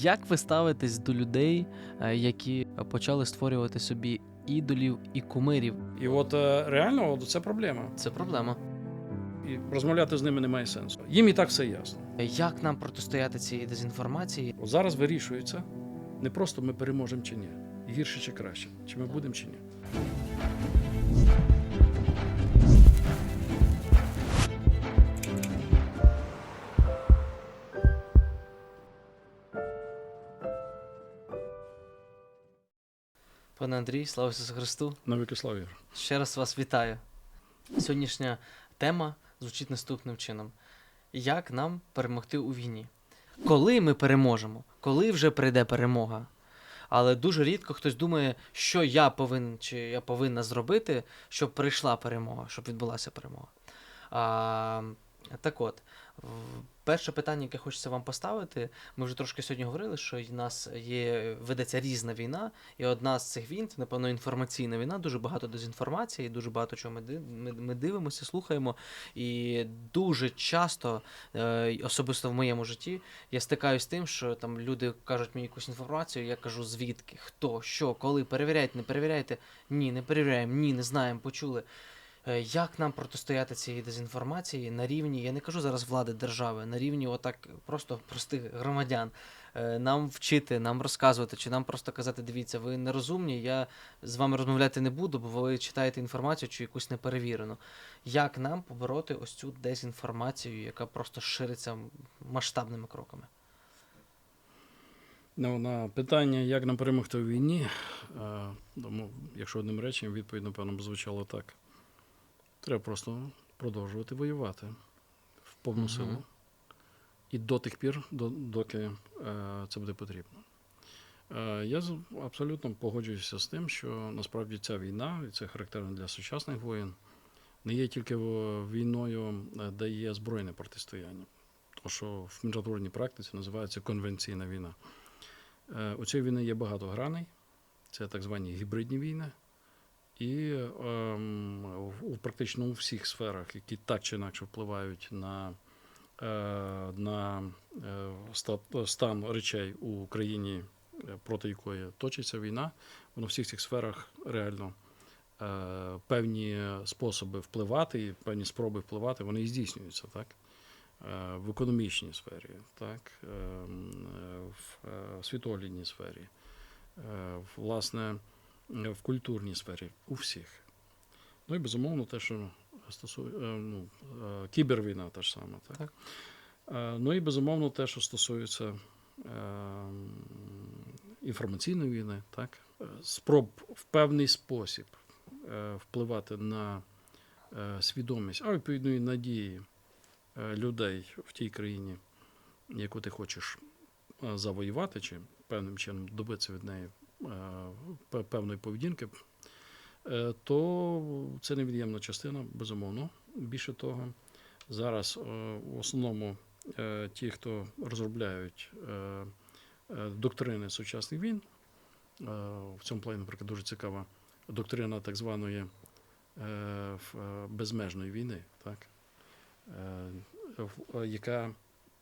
Як ви ставитесь до людей, е, які почали створювати собі ідолів і кумирів? І от е, реально от це проблема. Це проблема. І розмовляти з ними немає сенсу. Їм і так все ясно. Як нам протистояти цій дезінформації? От зараз вирішується не просто ми переможемо чи ні, гірше чи краще, чи ми будемо чи ні. Пане Андрій, слава Ісусу Христу! Навіки славі. Ще раз вас вітаю. Сьогоднішня тема звучить наступним чином: як нам перемогти у війні? Коли ми переможемо? Коли вже прийде перемога? Але дуже рідко хтось думає, що я повинен чи я повинна зробити, щоб прийшла перемога, щоб відбулася перемога. А, так от, перше питання, яке хочеться вам поставити, ми вже трошки сьогодні говорили, що в нас є ведеться різна війна, і одна з цих війн це, напевно, інформаційна війна. Дуже багато дезінформації, дуже багато чого ми, ми, ми дивимося, слухаємо. І дуже часто, е, особисто в моєму житті, я стикаюсь з тим, що там люди кажуть мені якусь інформацію, я кажу, звідки, хто, що, коли, перевіряйте, не перевіряйте. Ні, не перевіряємо, ні, не знаємо, почули. Е, Як нам протистояти цій дезінформації на рівні, я не кажу зараз влади держави, на рівні отак просто простих громадян. Е, Нам вчити, нам розказувати, чи нам просто казати, дивіться, ви нерозумні, я з вами розмовляти не буду, бо ви читаєте інформацію чи якусь неперевірену. Як нам побороти ось цю дезінформацію, яка просто шириться масштабними кроками? Ну, на питання, як нам перемогти у війні, е, тому, якщо одним реченням, відповідь, напевно, б звучала так. Треба просто продовжувати воювати в повну Мгм. силу. І до тих пір, до, доки е, це буде потрібно. Е, я абсолютно погоджуюся з тим, що насправді ця війна, і це характерно для сучасних воєн, не є тільки війною, е, де є збройне протистояння. Тому що в міжнародній практиці називається конвенційна війна. Е, У цієї війни є багато граней, це так звані гібридні війни. І ем, практично у всіх сферах, які так чи інакше впливають на, е, на е, ста- стан речей у країні, е, проти якої точиться війна, воно в всіх цих сферах реально е, певні способи впливати, і певні спроби впливати, вони здійснюються, так? Е, В економічній сфері, так, ем, е, в е, світоглядній сфері, власне, в культурній сфері, у всіх. Ну і безумовно, те, що стосує е, ну, е, кібервійна та ж сама. Так? Так. Е, Ну і безумовно, те, що стосується інформаційної війни, так? Е, спроб в певний спосіб е, впливати на е, свідомість, а відповідно і надії е, людей в тій країні, яку ти хочеш е, завоювати, чи певним чином добитися від неї е, певної поведінки, е, то це невід'ємна частина, безумовно. Більше того, зараз е, в основному е, ті, хто розробляють е, е, доктрини сучасних війн, е, в цьому плані, наприклад, дуже цікава доктрина так званої е, е, безмежної війни, так? Е, е, яка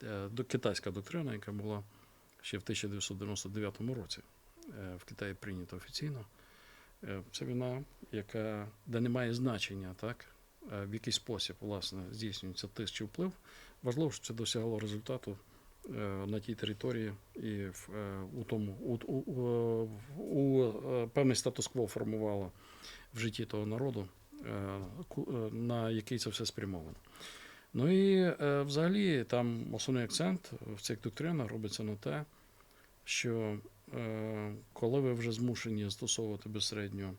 е, китайська доктрина, яка була ще в 1999 році е, в Китаї прийнята офіційно. Е, Це війна, яка, де немає значення, так, е, в який спосіб власне, здійснюється тиск чи вплив. Важливо, щоб це досягало результату е, на тій території і в, е, у тому, у, у, у, е, певний статус-кво формувало в житті того народу, е, е, на який це все спрямовано. Ну і е, взагалі там основний акцент в цих доктринах робиться на те, що е, коли ви вже змушені застосовувати безсередньо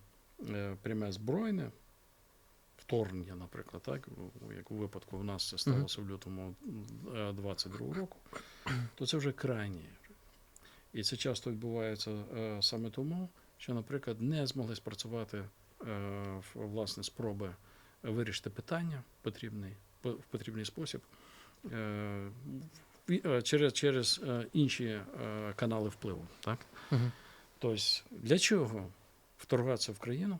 е, пряме збройне вторгнення, наприклад, так, як у випадку в нас це сталося в лютому 22 року, то це вже крайні. І це часто відбувається е, саме тому, що, наприклад, не змогли спрацювати е, власне спроби вирішити питання потрібний, по- в потрібний спосіб е, е, через, через е, інші е, канали впливу. Так? Мгм. Тобто, для чого вторгатися в країну,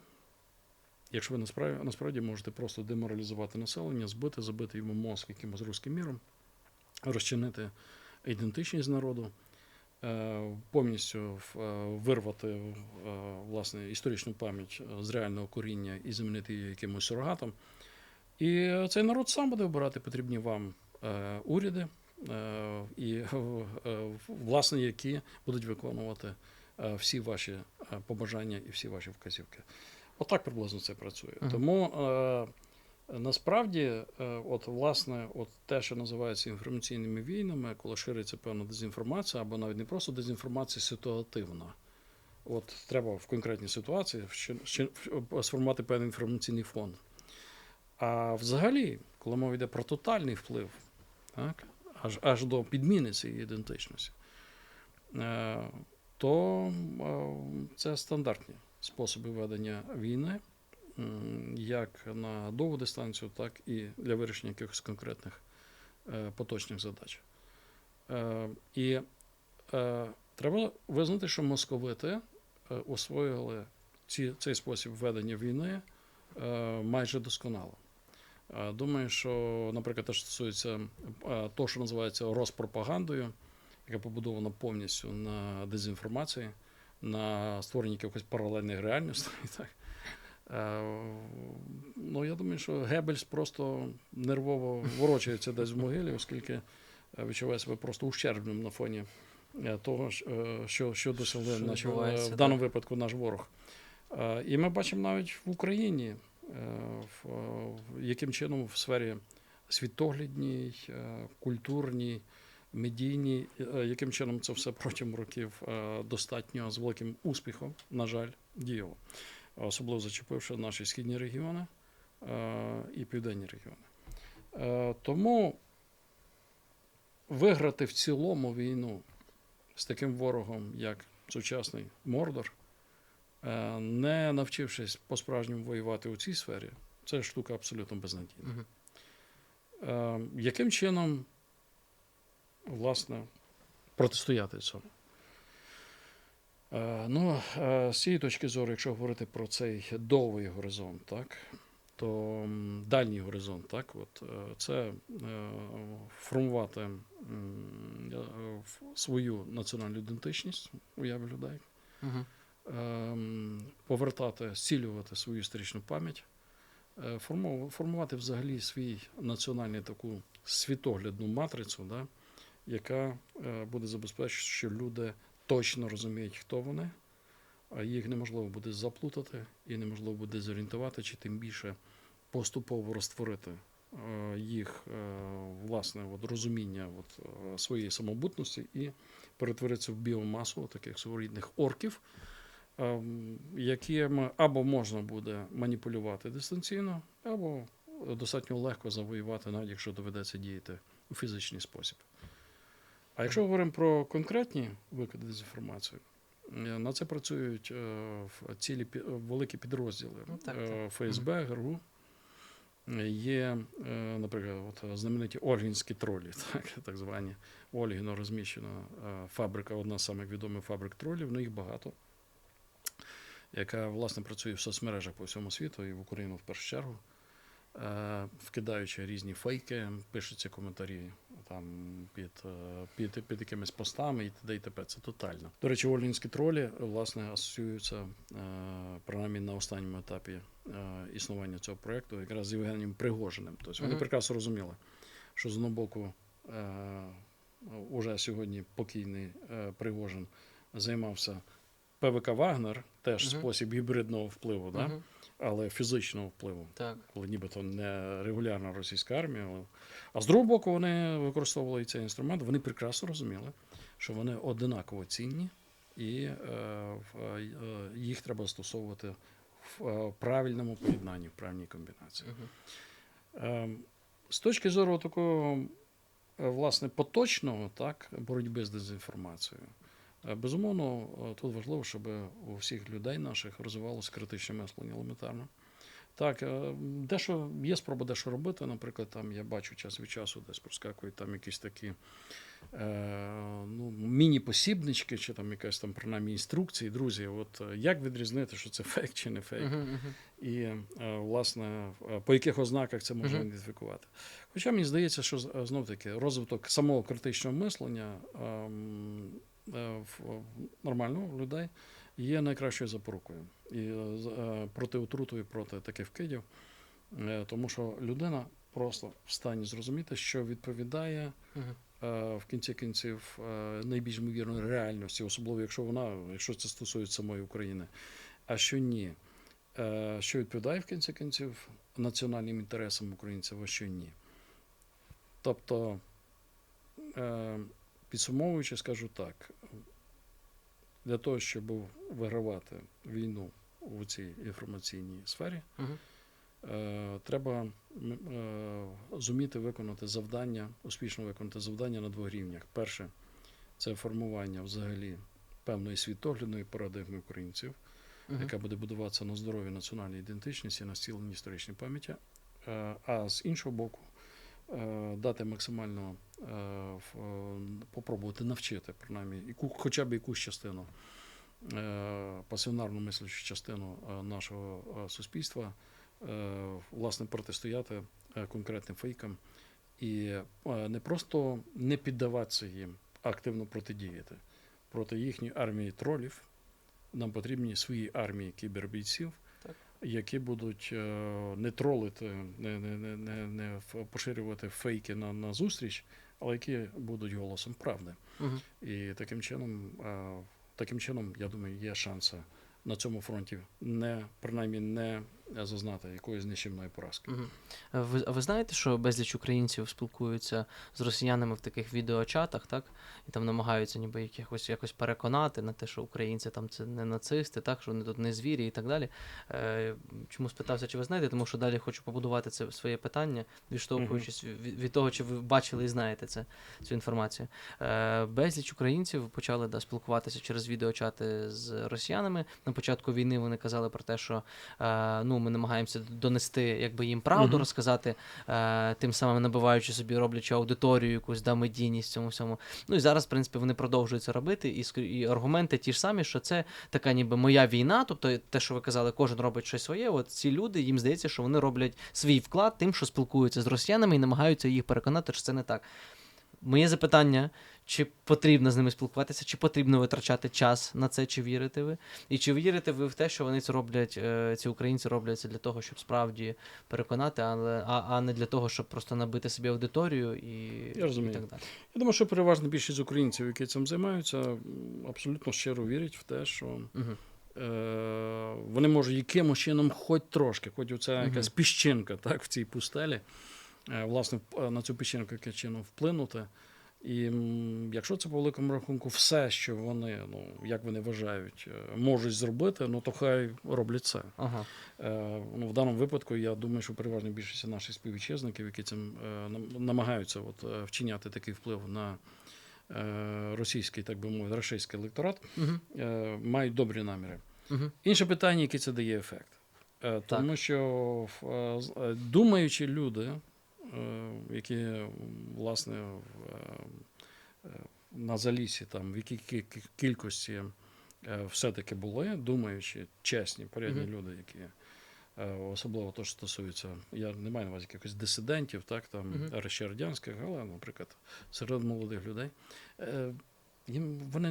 якщо ви насправді, насправді можете просто деморалізувати населення, збити, забити йому мозк якимось руським міром, розчинити ідентичність народу е, повністю е, вирвати е, власне історичну пам'ять е, з реального коріння і замінити її якимось сурогатом. І е, цей народ сам буде обирати потрібні вам е, уряди, е, і е, е, власне, які будуть виконувати е, всі ваші е, побажання і всі ваші вказівки. Отак приблизно це працює. Мгм. Тому е, насправді, е, от власне, от те, що називається інформаційними війнами, коли шириться певна дезінформація, або навіть не просто дезінформація ситуативна. От треба в конкретній ситуації сформувати певний інформаційний фон. А взагалі, коли мова йде про тотальний вплив, так, аж, аж до підміни цієї ідентичності, е, то е, це стандартні способи ведення війни, як на довгу дистанцію, так і для вирішення якихось конкретних е, поточних задач. І треба визнати, що московити освоїли ці, цей спосіб ведення війни майже досконало. Е, Думаю, що, наприклад, те, що стосується е, того, що називається розпропагандою, яка побудована повністю на дезінформації, на створенні якихось паралельних реальностей. Так. Е, Ну, я думаю, що Геббельс просто нервово ворочається десь в могилі, оскільки відчуває себе просто ущербним на фоні того, що, що досягли в даному випадку наш ворог. І ми бачимо навіть в Україні, яким чином в сфері світоглядній, е, культурній, медійній, е, яким чином це все протягом років е, достатньо з великим успіхом, на жаль, діяло. Особливо зачепивши наші східні регіони е, і південні регіони. Е, Тому виграти в цілому війну з таким ворогом, як сучасний Мордор, е, не навчившись по-справжньому воювати у цій сфері, це штука абсолютно безнадійна. Мгм. Е, Яким чином, власне, протистояти цьому? Е, Ну, е, з цієї точки зору, якщо говорити про цей довгий горизонт, так, то дальній горизонт, так, от, е, це е, формувати е, свою національну ідентичність у яві людей, Мгм. Ем, повертати, зцілювати свою історичну пам'ять, е, формувати взагалі свій національну таку світоглядну матрицю, да, яка е, буде забезпечувати, що люди точно розуміють, хто вони, а їх неможливо буде заплутати і неможливо буде зорієнтувати, чи тим більше поступово розтворити е, їх власне от, розуміння от, своєї самобутності і перетворитися в біомасу таких своєрідних орків, ем, якими або можна буде маніпулювати дистанційно, або достатньо легко завоювати, навіть якщо доведеться діяти у фізичний спосіб. А якщо говоримо про конкретні викиди дезінформації, е, на це працюють е, цілі великі підрозділи Ну, так, Е, так. ФСБ, ГРУ. Є, наприклад, от знамениті Ольгінські тролі, так, так звані. Ольгіно розміщена фабрика, одна з самих відомих фабрик тролів, ну їх багато, яка власне працює в соцмережах по всьому світу і в Україну в першу чергу, е, вкидаючи різні фейки, пишуться коментарі там під, е, під, під якимись постами і т.д. і т.п. Це тотально. До речі, ольгінські тролі власне асоціюються е, принаймні на останньому етапі існування цього проєкту, якраз з Євгенієм Пригожиним. Тобто вони прекрасно розуміли, що з одного боку уже сьогодні покійний Пригожин займався ПВК Вагнер, теж Мгм. спосіб гібридного впливу, да? Мгм. але фізичного впливу Так. коли нібито не регулярна російська армія. але- А з другого боку, вони використовували цей інструмент. Вони прекрасно розуміли, що вони одинаково цінні, і е, в- е, їх треба застосовувати в е, правильному поєднанні, в правильній комбінації. Мгм. Ем, З точки зору такого е, власне поточного так, боротьби з дезінформацією, е, безумовно, е, тут важливо, щоб у всіх людей наших розвивалося критичне мислення елементарно. Так, е, дещо є спроба дещо робити. Наприклад, там я бачу час від часу, десь проскакують там якісь такі е, ну, міні-посібнички, чи там якась там принаймні інструкції. Друзі, от е, як відрізнити, що це фейк чи не фейк? Мгм, мгм. і е, власне е, по яких ознаках це можна Мгм. ідентифікувати. Хоча мені здається, що знов таки розвиток самого критичного мислення ем, е, нормально в людей є найкращою запорукою і е, е, проти отруту і проти таких вкидів, Е, тому що людина просто в стані зрозуміти, що відповідає е, в кінці кінців е, найбільш ймовірної реальності, особливо якщо вона, якщо це стосується самої України, а що ні. Е, Що відповідає в кінці кінців національним інтересам українців, а що ні. Тобто, е, підсумовуючи, скажу так: для того, щоб вигравати війну у цій інформаційній сфері. Е, треба е, зуміти виконати завдання, успішно виконати завдання на двох рівнях. Перше це формування взагалі певної світоглядної парадигми українців, Мгм. яка буде будуватися на здоровій національній ідентичності, на зціленні історичної пам'яті. Е, А з іншого боку, дати максимально е, е, попробувати навчити, принаймні, хоча б якусь частину, е, пасіонарну мислячу частину е, нашого е, суспільства, е, власне, протистояти е, конкретним фейкам і е, не просто не піддаватися їм, а активно протидіяти проти їхньої армії тролів. Нам потрібні свої армії кібербійців. Які будуть е, не тролити, не, не, не, не, не поширювати фейки на, на зустріч, але які будуть голосом правди. Угу. І таким чином, е, таким чином, я думаю, є шанси на цьому фронті не принаймні не зазнати якоїсь нищівної поразки. А Ви, ви знаєте, що безліч українців спілкуються з росіянами в таких відеочатах, так? І там намагаються ніби якихось якось переконати на те, що українці там це не нацисти, так, що вони тут не звірі і так далі. Е, чому спитався, чи ви знаєте? Тому що далі хочу побудувати це своє питання, відштовхуючись від, від того, чи ви бачили і знаєте це, цю інформацію. Е, безліч українців почали да, спілкуватися через відеочати з росіянами. На початку війни вони казали про те, що е, ну, ми намагаємося донести якби, їм правду, Мгм. розказати, е, тим самим набиваючи собі, роблячи аудиторію, якусь да, медійність в цьому всьому. Ну і зараз, в принципі, вони продовжують це робити, і, і аргументи ті ж самі, що це така ніби моя війна, тобто те, що ви казали, кожен робить щось своє. От ці люди, їм здається, що вони роблять свій вклад тим, що спілкуються з росіянами і намагаються їх переконати, що це не так. Моє запитання: чи потрібно з ними спілкуватися, чи потрібно витрачати час на це, чи вірите ви? І чи вірите ви в те, що вони це роблять, е, ці українці роблять це для того, щоб справді переконати, але, а, а не для того, щоб просто набити собі аудиторію і, Я розумію. і так далі. Я думаю, що переважна більшість українців, які цим займаються, абсолютно щиро вірять в те, що Угу. е, вони можуть якимось чином, хоч трошки, хоч оця якась піщинка так, в цій пустелі, е, власне, на цю піщинку яким чином вплинути. І якщо це по великому рахунку все, що вони, ну як вони вважають, е, можуть зробити, ну то хай роблять це. Ага. Е, ну, в даному випадку я думаю, що переважна більшість наших співвітчизників, які цим е, намагаються от, е, вчиняти такий вплив на е, російський, так би мовити, рашистський електорат, Угу. е, мають добрі наміри. Угу. Інше питання, який це дає ефект. Е, Тому що е, е, думаючі люди, які власне е, е, на залісі, там, в якій кількості е, все-таки були, думаючі, чесні, порядні Мгм. люди, які. е, Особливо то, що стосується, я не маю на увазі якихось дисидентів, так, там, Мгм. ще радянських, але, наприклад, серед молодих людей. е, Їм, вони,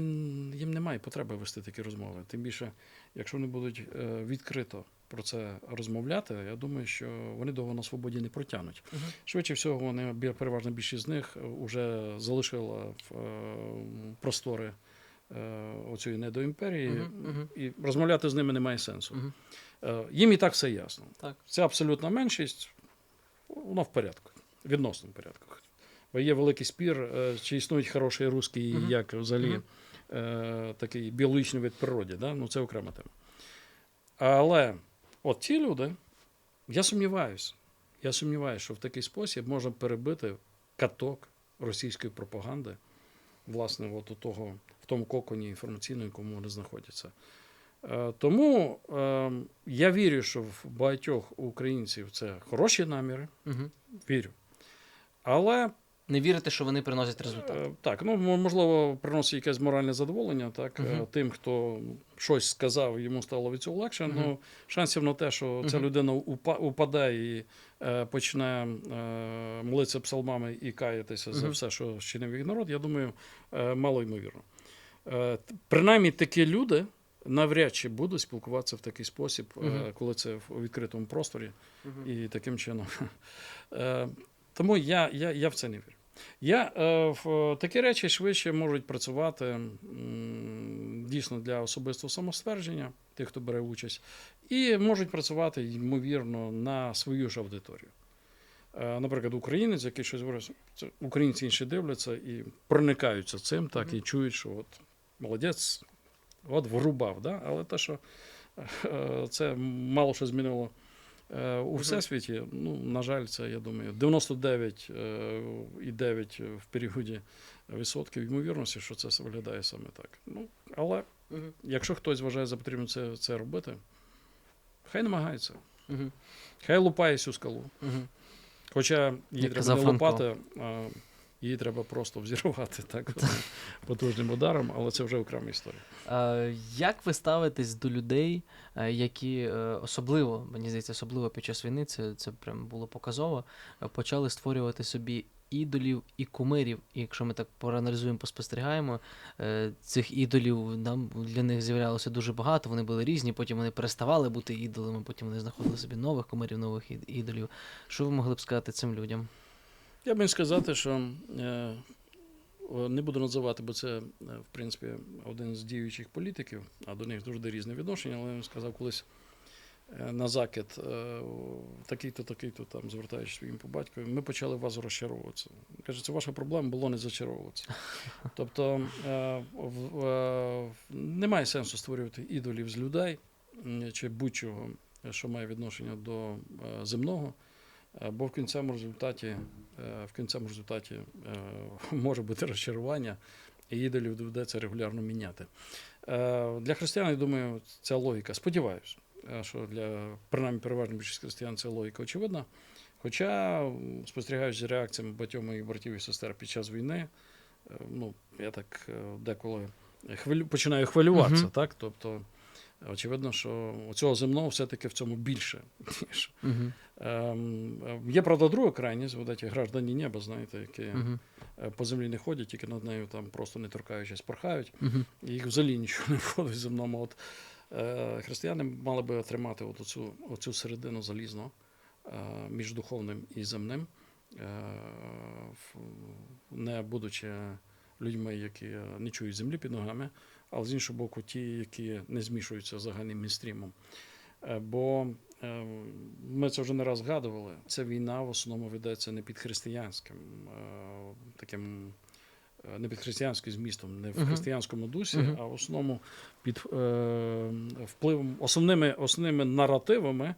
їм немає потреби вести такі розмови. Тим більше, якщо вони будуть е, відкрито про це розмовляти, я думаю, що вони довго на свободі не протягнуть. Угу. Швидше всього, вони переважна більшість з них вже залишила в, е, простори е, оцієї недоімперії, мгм. і розмовляти з ними немає сенсу. Угу. Е, Їм і так все ясно. Так. Це абсолютна меншість, вона в порядку, відносно в порядку. Бо є великий спір, е, чи існують хороші русські, Мгм. як взагалі е, такий біологічний вид природі. Да? Ну, це окрема тема. Але от ті люди, я сумніваюся, я сумніваюся, що в такий спосіб можна перебити каток російської пропаганди, власне, от у того, в тому коконі інформаційному, якому вони знаходяться. Е, Тому е, я вірю, що в багатьох українців це хороші наміри, Угу. вірю. Але Не вірите, що вони приносять результат. Е, Так, ну можливо, приносить якесь моральне задоволення, так, Мгм. тим, хто щось сказав, йому стало від цього легше. Мгм. Ну, шансів на те, що ця Мгм. людина упа- упаде і е, почне е, молитися псалмами і каятися за все, що чинив їх народ, я думаю, е, мало ймовірно. Е, Принаймні такі люди навряд чи будуть спілкуватися в такий спосіб, е, Мгм. коли це в відкритому просторі Мгм. і таким чином. Тому я, я, я в це не вірю. Я, е, в, такі речі швидше можуть працювати дійсно для особистого самоствердження, тих, хто бере участь, і можуть працювати, ймовірно, на свою ж аудиторію. Е, Наприклад, українець, який щось говорить, це українці інші дивляться і проникаються цим, так, і чують, що от молодець, от врубав. Да? Але те, що е, це мало що змінило у всесвіті, ну, на жаль, це, я думаю, 99,9 в періоді відсотків ймовірності, що це виглядає саме так. Ну, але угу. якщо хтось вважає за потрібно це, це робити, хай намагається. угу. Хай лупає цю скалу. Угу. Хоча її Як треба не лупати, а її треба просто взірвати так, потужним ударом, але це вже окрема історія. Е, Як ви ставитесь до людей, е, які е, особливо, мені здається, особливо під час війни, це, це прям було показово, почали створювати собі ідолів і кумирів. І якщо ми так проаналізуємо, поспостерігаємо, цих ідолів нам для них з'являлося дуже багато. Вони були різні, потім вони переставали бути ідолами, потім вони знаходили собі нових кумирів, нових ідолів. Що ви могли б сказати цим людям? Я б сказати, що е, не буду називати, бо це, е, в принципі, один з діючих політиків, а до них дуже різне відношення, але він сказав колись е, на закид, такий-то, такий-то, там, звертаючись своїм по батькові, ми почали вас розчаровуватися. Каже, це ваша проблема було не зачаровуватися. Тобто немає сенсу створювати ідолів з людей чи будь-чого, що має відношення до земного. Бо в кінцевому результаті, в кінцевому результаті е, може бути розчарування, і ідолів доведеться регулярно міняти. Е, Для християн, я думаю, ця логіка. Сподіваюся, е, що для принаймні переважної більшості християн ця логіка очевидна. Хоча, спостерігаючи за реакціями багатьох моїх братів і сестер під час війни, ну, я так деколи хвилю, починаю хвилюватися, Мгм. так? Тобто, очевидно, що цього земного все-таки в цьому більше, ніж Угу. Ем, е, Є, правда, друга крайність, эти граждані неба, знаєте, які е, по землі не ходять, тільки над нею там просто не торкаючись, порхають, Угу. і їх взагалі нічого не входить в земному. От, е, християни мали би отримати от оцю, оцю середину залізну е, між духовним і земним, е, не будучи людьми, які не чують землі під ногами, але з іншого боку, ті, які не змішуються з загальним мінстрімом. Е, Бо е, ми це вже не раз згадували. Ця війна в основному ведеться не під християнським, е, таким не під християнським змістом, не в християнському дусі, Мгм. а в основному під е, впливом основними, основними наративами.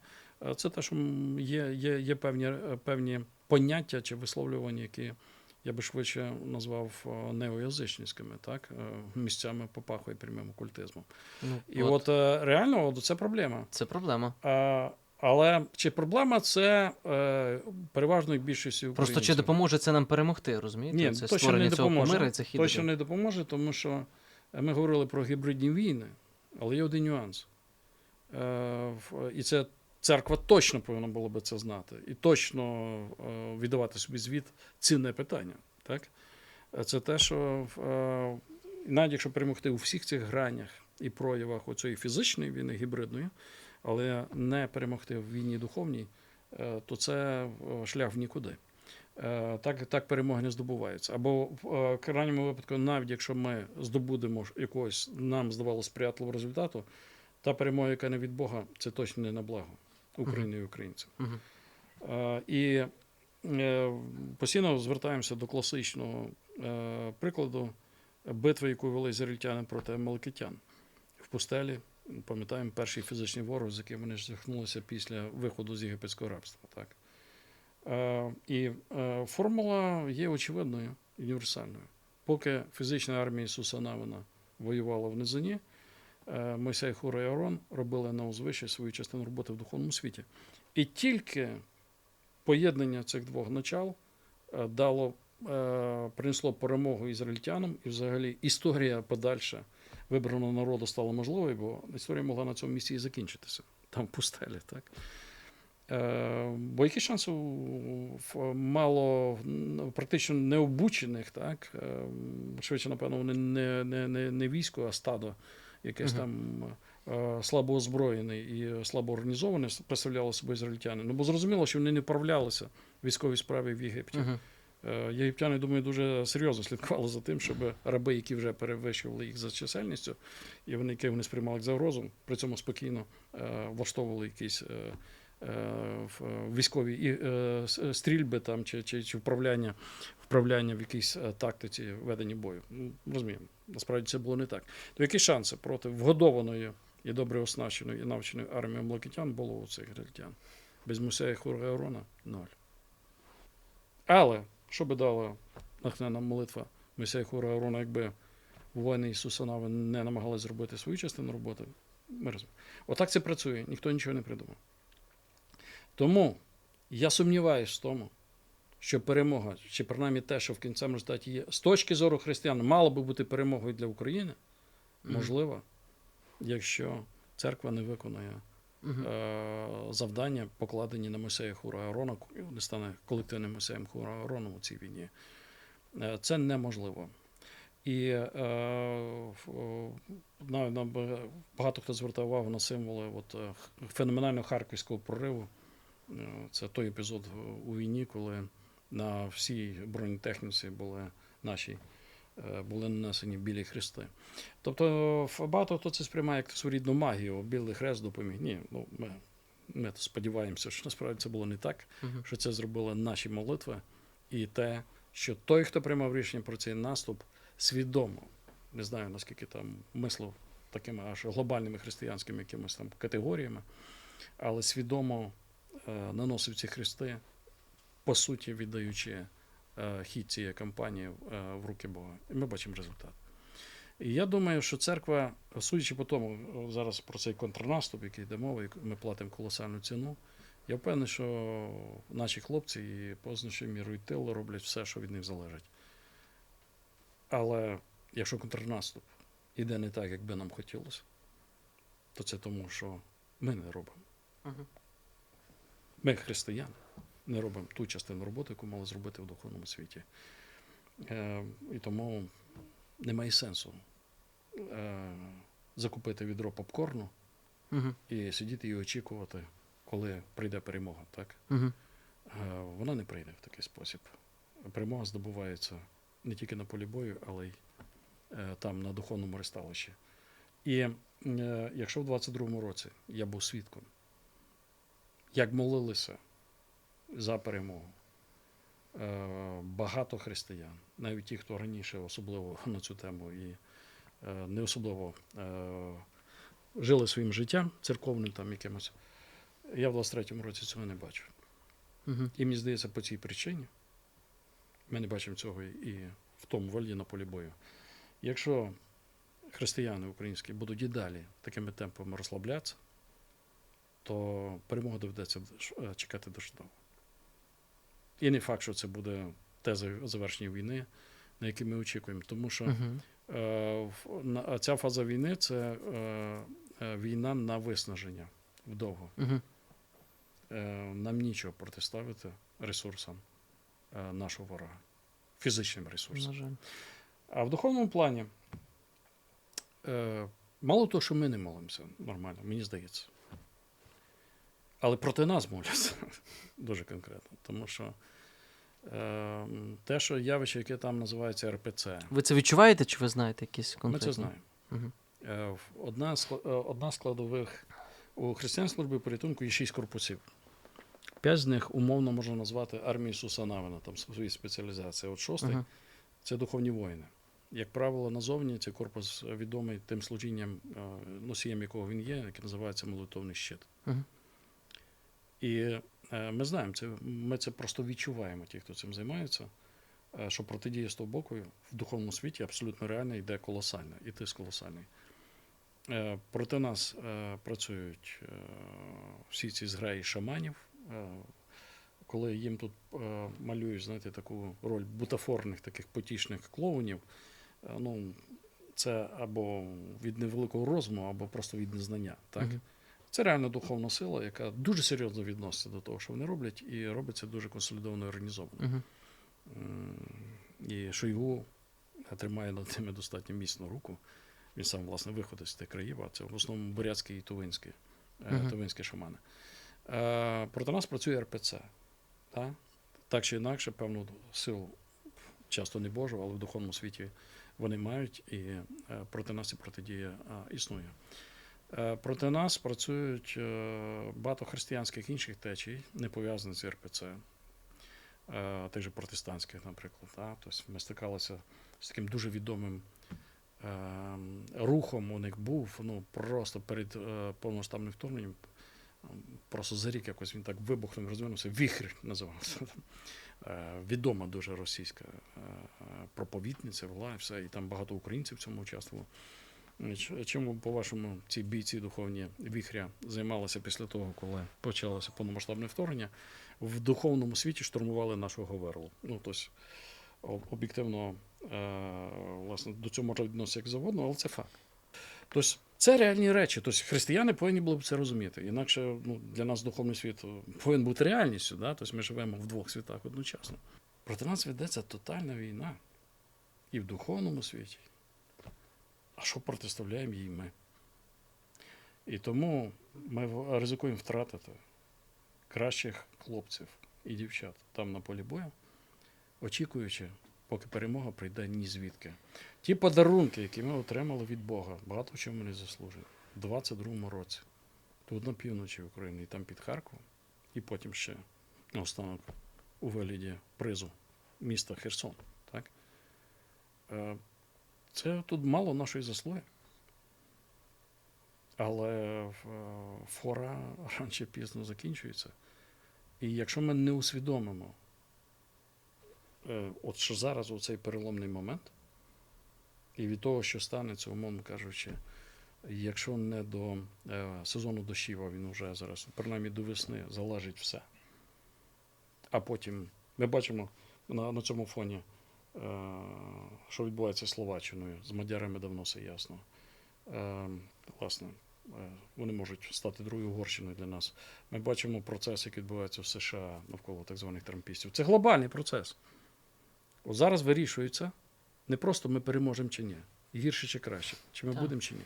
Це те, що є, є, є певні, певні поняття чи висловлювання, які я би швидше назвав е, неоязичницькими, так е, місцями попахує прямим окультизмом. Ну, І от, от, е, реально от це проблема. це проблема. А, але чи проблема це е, переважної більшості українців? Просто чи допоможе це нам перемогти, розумієте? Ні, це точно не створення цього допоможе. кумира і цих ідолів. Точно не допоможе, тому що ми говорили про гібридні війни, але є один нюанс. Е, і це церква точно повинна була би це знати. І точно е, віддавати собі звіт цінне питання. Так? Е, Це те, що е, навіть якщо перемогти у всіх цих гранях і проявах оцієї фізичної війни, гібридної, але не перемогти в війні духовній, то це шлях в нікуди. Так, так перемоги не здобуваються. Або в крайньому випадку, навіть якщо ми здобудемо якогось нам здавалося сприятливого результату, та перемога, яка не від Бога, це точно не на благо України і українцям. І е, постійно звертаємося до класичного е, прикладу битви, яку вели ізраїльтяни проти амаликитян в пустелі. Пам'ятаємо перший фізичний ворог, з яким вони зіткнулися після виходу з єгипетського рабства. Так. І е, формула є очевидною, універсальною. Поки фізична армія Ісуса Навина воювала в низині, Мойсей, Хура і Арон робили на узвищі свою частину роботи в духовному світі. І тільки поєднання цих двох начал е, дало, е, принесло перемогу ізраїльтянам, і взагалі історія подальша вибраного народу стала можливою, бо історія могла на цьому місці і закінчитися, там пустелі. Так? Е, бо які шанси мало практично необучених, так? е, швидше, напевно, вони не, не, не, не військо, а стадо, якесь Мгм. там е, слабо озброєне і слабо організоване, представляло собою ізраїльтяни. Ну, бо зрозуміло, що вони не вправлялися в військовій справі в Єгипті. Е, Єгиптяни, думаю, дуже серйозно слідкували за тим, щоб раби, які вже перевищували їх за чисельністю, і вони, які вони сприймали як загрозу, при цьому спокійно е, влаштовували якісь військові і, е, стрільби там, чи, чи, чи вправляння, вправляння в якійсь е, тактиці ведення бою. Ну, Розуміємо, насправді це було не так. То які шанси проти вгодованої і добре оснащеної і навченої армії амлакитян було у цих ізраїльтян? Без Мусея Хургаорона ноль. Але що би дала натхненна молитва Мойсея Хура Аарона, якби воїни Ісуса Нави не намагалися зробити свою частину роботи? Ми розуміємо. Отак це працює, ніхто нічого не придумав. Тому я сумніваюся в тому, що перемога, чи принаймні те, що в кінцевому результаті є, з точки зору християн, мало би бути перемогою для України, можливо, якщо церква не виконує е, завдання, покладені на Мойсея Хура Аарона, не стане колективним Мойсеєм Хура Аароном у цій війні. Е, Це неможливо. І е, б- багато хто звертав увагу на символи от, е, феноменального харківського прориву. Це той епізод у війні, коли на всій бронетехніці були наші е, були нанесені білі хрести. Тобто багато хто це сприймає як своєрідну магію, білий хрест допоміг. Ні, ну ми, ми сподіваємося, що насправді це було не так, Мгм. що це зробили наші молитви, і те, що той, хто приймав рішення про цей наступ, свідомо, не знаю наскільки там мислив такими аж глобальними християнськими якимись там категоріями, але свідомо наносив ці хрести, по суті, віддаючи е, хід цієї кампанії е, в руки Бога. І ми бачимо результат. І я думаю, що церква, судячи по тому, зараз про цей контрнаступ, який йде мова, ми платимо колосальну ціну. Я впевнений, що наші хлопці і позначою мірою тилу роблять все, що від них залежить. Але якщо контрнаступ іде не так, як би нам хотілося, то це тому, що ми не робимо. Ми, християни, не робимо ту частину роботи, яку мали зробити в духовному світі. Е, і тому немає сенсу е, закупити відро попкорну Мгм. і сидіти і очікувати, коли прийде перемога. Так? Мгм. Е, вона не прийде в такий спосіб. Перемога здобувається не тільки на полі бою, але й е, там, на духовному ресталищі. І е, якщо в 22-му році я був свідком, як молилися за перемогу е, багато християн, навіть ті, хто раніше особливо на цю тему і е, не особливо е, жили своїм життям церковним там якимось, я в 23-му році цього не бачу. Мгм. І мені здається, по цій причині ми не бачимо цього і в тому вольї на полі бою. Якщо християни українські будуть і далі такими темпами розслаблятися, то перемога доведеться е, чекати дождово. І не факт, що це буде те завершення війни, на яке ми очікуємо. Тому що е, ця фаза війни це е, е, війна на виснаження вдовго. Е, нам нічого протиставити ресурсам е, нашого ворога, фізичним ресурсам. А в духовному плані, мало того, що ми не молимося нормально, мені здається. Але проти нас моляться дуже конкретно. Тому що е, те, що явище, яке там називається РПЦ, Ви це відчуваєте, чи ви знаєте якісь ми це знаємо. Мгм. Е, Одна, з одна складових у християнській службі порятунку є шість корпусів. П'ять з них умовно можна назвати армією Ісуса Навина, там свої спеціалізації. От шостий Мгм. це духовні воїни. Як правило, назовні цей корпус відомий тим служінням, е, носієм якого він є, яке називається молитовний щит. Мгм. І е, ми знаємо, це, ми це просто відчуваємо, ті, хто цим займається, е, що протидія з того боку в духовному світі абсолютно реально йде колосальна, і тиск колосальний. Е, Проти нас працюють всі ці зграї шаманів. Коли їм тут малюють, знаєте, таку роль бутафорних таких потішних клоунів, ну, це або від невеликого розуму, або просто від незнання. Так? Мгм. Це реально духовна сила, яка дуже серйозно відноситься до того, що вони роблять, і робиться дуже консолідовано і організовано. Угу. М, І Шойгу тримає над ними достатньо міцну руку. Він сам, власне, виходить з тих країв, а це в основному бурятські і тувинські, е, Мгм. тувинські шамани. Е, Проти нас працює РПЦ. Так? так чи інакше, певну силу, часто не Божу, але в духовному світі вони мають, і е, проти нас і протидія існує. Е, Проти нас працюють е, багато християнських інших течій, не пов'язаних з РПЦ, е, тих же протестантських, наприклад. Тобто ми стикалися з таким дуже відомим е, рухом у них був ну, просто перед повноштабним вторгненням. Просто за рік якось він так вибухнув, розвинувся. Віхр називався. Відома дуже російська проповідниця була, і все, і там багато українців в цьому участвувало. Чим, по-вашому, ці бійці духовні віхря займалися після того, коли почалося повномасштабне вторгнення, в духовному світі штурмували нашу Говерлу. Ну, тобто, об'єктивно, е, власне, до цього можна відноситися як завгодно, але це факт. Тобто, це реальні речі. Тобто, християни повинні були б це розуміти. Інакше ну, для нас духовний світ повинен бути реальністю. Да? Тобто ми живемо в двох світах одночасно. Проти нас ведеться тотальна війна і в духовному світі. А що протиставляємо їй ми? І тому ми ризикуємо втратити кращих хлопців і дівчат там на полі бою, очікуючи, поки перемога прийде ні звідки. Ті подарунки, які ми отримали від Бога, багато в чому не заслужили. У 22-му році. Тут на півночі України, і там під Харковом, і потім ще наостанок у вигляді призу міста Херсон. Так? Це тут мало нашої заслуги. Але е, фора рано чи пізно закінчується. І якщо ми не усвідомимо, е, от що зараз у цей переломний момент, і від того, що станеться, умовно кажучи, якщо не до е, сезону дощів, а він вже зараз, принаймні до весни, залежить все. А потім ми бачимо на, на цьому фоні, що відбувається з Словаччиною. З Мадярами давно все ясно. Е, власне, е, вони можуть стати другою Угорщиною для нас. Ми бачимо процес, який відбувається в США навколо так званих трампістів. Це глобальний процес. От зараз вирішується не просто ми переможемо чи ні, гірше чи краще, чи ми Так. будемо чи ні.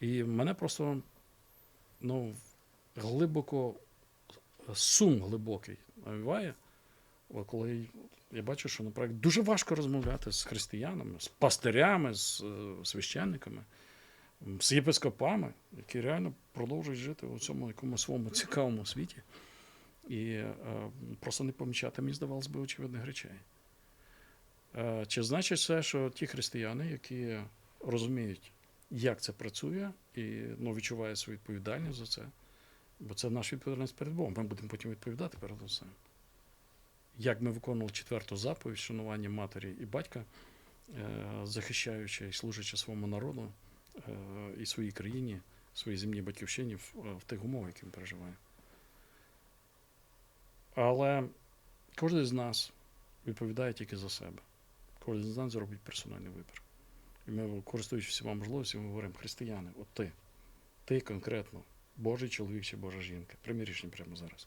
І мене просто ну, глибоко сум глибокий навіває, коли я бачу, що наприклад, дуже важко розмовляти з християнами, з пастирями, з е, священниками, з єпископами, які реально продовжують жити у цьому якомусь своєму цікавому світі. І е, просто не помічати, мені здавалось би, очевидних речей. Е, чи значить це, що ті християни, які розуміють, як це працює, і ну, відчувають свою відповідальність за це, бо це наша відповідальність перед Богом. Ми будемо потім відповідати перед усім. Як ми виконували четверту заповідь шанування матері і батька, е, захищаючи і служачи своєму народу е, і своїй країні, своїй земній батьківщині в, е, тих умовах, які ми переживаємо. Але кожен з нас відповідає тільки за себе. Кожен з нас зробить персональний вибір. І ми, користуючись всіма можливостями, говоримо, християни, от ти, ти конкретно, Божий чоловік чи Божа жінка. Прямі рішення прямо зараз.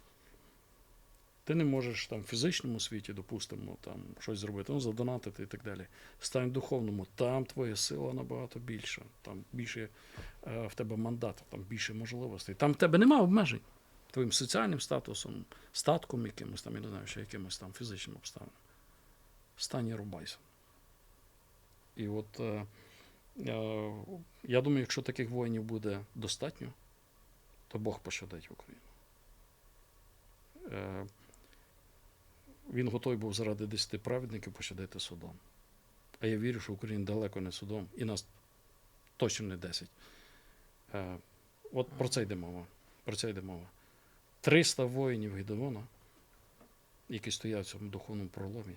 Ти не можеш там в фізичному світі, допустимо, там щось зробити, ну, задонатити і так далі. Стань духовному, там твоя сила набагато більша, там більше е, в тебе мандат, там більше можливостей. Там в тебе немає обмежень твоїм соціальним статусом, статком якимось там, я не знаю, ще якимось там фізичним обставинам. Стань і рубайся. І от е, е, я думаю, якщо таких воїнів буде достатньо, то Бог пощадить Україну. Е, він готовий був заради десяти праведників пощадити Содом. А я вірю, що Україна далеко не Содом, і нас точно не 10. Е, от про це йде мова. Про це йде мова. 300 воїнів Гедеона, які стоять в цьому духовному проломі,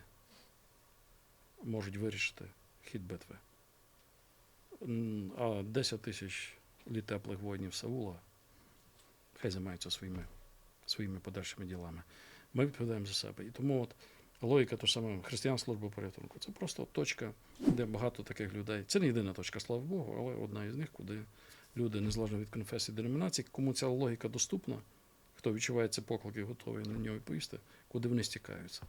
можуть вирішити хід битви. А 10 тисяч літ теплих воїнів Саула хай займаються своїми, своїми подальшими ділами. Ми відповідаємо за себе. І тому от логіка то саме християн служби порятунку. Це просто точка, де багато таких людей. Це не єдина точка, слава Богу, але одна із них, куди люди, незалежно від конфесії деномінації, кому ця логіка доступна, хто відчуває ці поклики, готовий на нього відповісти, куди вони стікаються.